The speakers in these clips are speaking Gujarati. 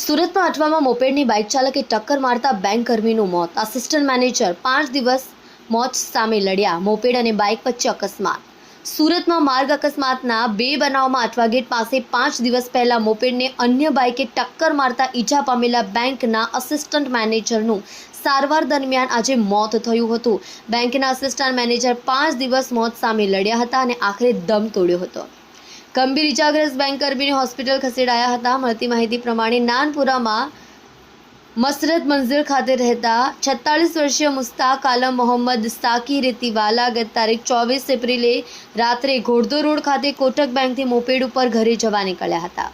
સુરતમાં અઠવામાં મોપેડની બાઇક ચાલકે ટક્કર મારતા બેંક કર્મીનું મોત. આસિસ્ટન્ટ મેનેજર પાંચ દિવસ મોત સામે લડ્યા. મોપેડ અને બાઇક વચ્ચે અકસ્માત. સુરતમાં માર્ગ અકસ્માતના બે બનાવમાં અઠવા ગેટ પાસે પાંચ દિવસ પહેલા મોપેડને અન્ય બાઇકે ટક્કર મારતા ઈજા પામેલા બેંકના અસિસ્ટન્ટ મેનેજરનું સારવાર દરમિયાન આજે મોત થયું હતું. બેંકના અસિસ્ટન્ટ મેનેજર પાંચ દિવસ મોત સામે લડ્યા હતા અને આખરે દમ તોડ્યો હતો. ગંભીર ઇજાગ્રસ્ત બેંક કર્મીને હોસ્પિટલ ખસેડાયા હતા. મળતી માહિતી પ્રમાણે નાનપુરામાં મસરત મંઝિલ ખાતે રહેતા છત્તાલીસ વર્ષીય મુસ્તાક આલમ મોહમ્મદ સાકી રેતીવાલા ગત તારીખ ચોવીસ એપ્રિલે રાત્રે ઘોડદો રોડ ખાતે કોટક બેંકથી મોપેડ ઉપર ઘરે જવા નીકળ્યા હતા.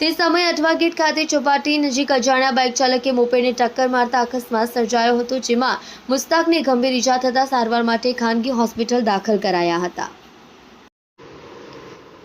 તે સમયે અઠવા ગેટ ખાતે ચોપાટી નજીક અજાણ્યા બાઇક ચાલકે મોપેડને ટક્કર મારતા અકસ્માત સર્જાયો હતો, જેમાં મુસ્તાકને ગંભીર ઇજા થતાં સારવાર માટે ખાનગી હોસ્પિટલ દાખલ કરાયા હતા.